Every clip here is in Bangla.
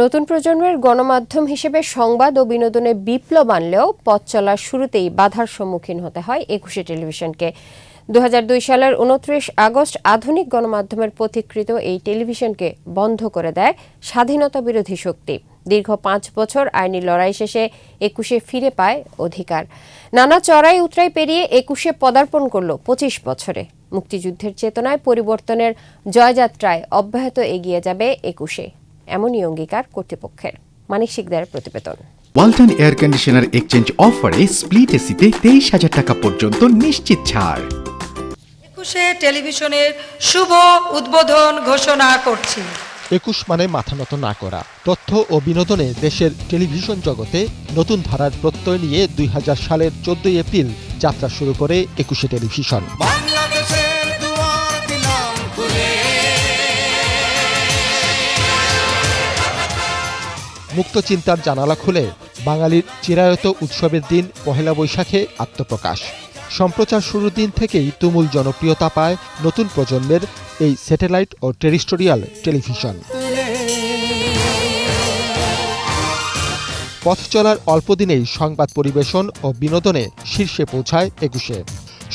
নতুন প্রজন্মের গণমাধ্যম হিসেবে সংবাদ ও বিনোদনে বিপ্লব আনলেও পথ চলার শুরুতেই বাধার সম্মুখীন হতে হয় একুশে টেলিভিশনকে। দু হাজার দুই সালের উনত্রিশ আগস্ট আধুনিক গণমাধ্যমের পথিকৃত এই টেলিভিশনকে বন্ধ করে দেয় স্বাধীনতা বিরোধী শক্তি। দীর্ঘ পাঁচ বছর আইনি লড়াই শেষে একুশে ফিরে পায় অধিকার। নানা চড়াই উতরাই পেরিয়ে একুশে পদার্পণ করল পঁচিশ বছরে। মুক্তিযুদ্ধের চেতনায় পরিবর্তনের জয়যাত্রায় অব্যাহত এগিয়ে যাবে একুশে। এমনই অঙ্গীকার কর্তৃপক্ষের মানিক শিকদারের প্রতিবেদন। ওয়ালটন এয়ার কন্ডিশনার এক্সচেঞ্জ অফারে স্প্লিট এসিতে তেইশ হাজার টাকা পর্যন্ত নিশ্চিত ছাড়। একুশে টেলিভিশনের শুভ উদ্বোধন ঘোষণা করছি। একুশ মানে মাথা নত না করা। তথ্য ও বিনোদনে দেশের টেলিভিশন জগতে নতুন ধারার প্রত্যয় নিয়ে দুই হাজার সালের চোদ্দই এপ্রিল যাত্রা শুরু করে একুশে টেলিভিশন। মুক্ত চিন্তার জানালা খুলে বাঙালির চিরায়ত উৎসবের দিন পহেলা বৈশাখে আত্মপ্রকাশ। সম্প্রচার শুরুর দিন থেকেই তুমুল জনপ্রিয়তা পায় নতুন প্রজন্মের এই স্যাটেলাইট ও টেরিস্টোরিয়াল টেলিভিশন। পথ চলার অল্প দিনেই সংবাদ পরিবেশন ও বিনোদনে শীর্ষে পৌঁছায় একুশে।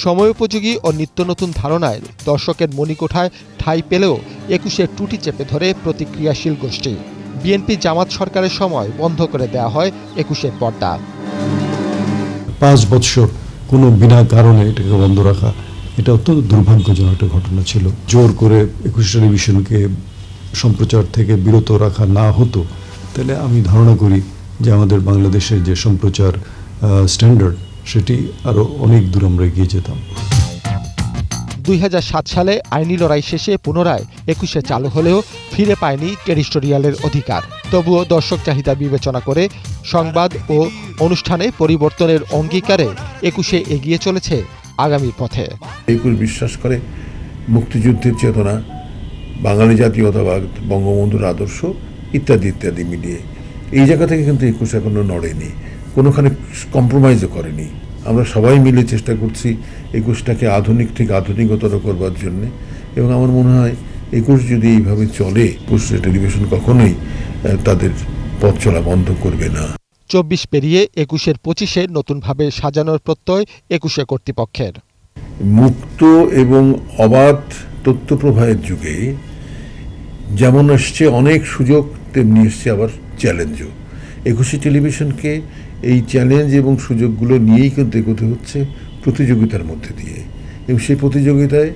সময়োপযোগী ও নিত্য নতুন ধারণায় দর্শকের মণিকোঠায় ঠাঁই পেলেও একুশে টুটি চেপে ধরে প্রতিক্রিয়াশীল গোষ্ঠী। বিএনপি জামাত সরকারের সময় বন্ধ করে দেওয়া হয় একুশের পর্দা। পাঁচ বৎসর কোনো বিনা কারণে এটাকে বন্ধ রাখা, এটা অত্যন্ত দুর্ভাগ্যজনক একটা ঘটনা ছিল। জোর করে একুশ টেলিভিশনকে সম্প্রচার থেকে বিরত রাখা না হতো, তাহলে আমি ধারণা করি যে আমাদের বাংলাদেশের যে সম্প্রচার স্ট্যান্ডার্ড সেটি আরও অনেক দূর আমরা এগিয়ে যেতাম। দুই হাজার সাত সালে আইনি লড়াই শেষে পুনরায় একুশে চালু হলেও ফিরে পায়নি টেরিস্টোরিয়ালের অধিকার। তবুও দর্শক চাহিদা বিবেচনা করে সংবাদ ও অনুষ্ঠানে পরিবর্তনের অঙ্গীকারে একুশে এগিয়ে চলেছে আগামীর পথে। একুশ বিশ্বাস করে মুক্তিযুদ্ধের চেতনা, বাঙালি জাতীয়তাবাদ, বঙ্গবন্ধুর আদর্শ ইত্যাদি ইত্যাদি মিলিয়ে। এই জায়গা থেকে কিন্তু একুশ এখনও নড়েনি, কোনোখানে কম্প্রোমাইজও করেনি। আমরা সবাই মিলে চেষ্টা করছি একুশটাকে আধুনিক ঠিক আধুনিকতর করবার জন্যে। এবং আমার মনে হয় একুশ যদি এইভাবে চলে একুশ টেলিভিশন কখনোই তাদের পথ চলা বন্ধ করবে না। চব্বিশ পেরিয়ে একুশের পঁচিশে নতুনভাবে সাজানোর প্রত্যয় একুশে কর্তৃপক্ষের। মুক্ত এবং অবাধ তথ্য প্রবাহের যুগে যেমন আসছে অনেক সুযোগ তেমনি এসছে আবার চ্যালেঞ্জও। একুশে টেলিভিশনকে এই চ্যালেঞ্জ এবং সুযোগগুলো নিয়েই কিন্তু এগোতে হচ্ছে প্রতিযোগিতার মধ্যে দিয়ে। এবং সেই প্রতিযোগিতায়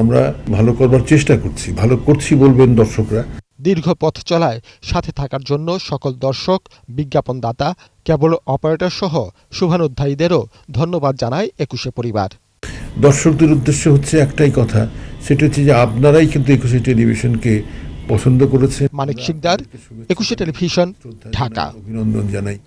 আমরা ভালো করবার চেষ্টা করছি ভালো করছি বলবেন দর্শকরা। দীর্ঘ পথ চলায় সাথে থাকার জন্য সকল দর্শক বিজ্ঞাপনদাতা কেবল অপারেটর সহ শুভানুধ্যায়ীদেরও ধন্যবাদ জানায় একুশে পরিবার। দর্শকদের উদ্দেশ্য হচ্ছে একটাই কথা সেটা হচ্ছে যে আপনারাই কিন্তু একুশে টেলিভিশনকে পছন্দ করেছে। মানিক শিকদার একুশে টেলিভিশন ঢাকা। অভিনন্দন জানাই।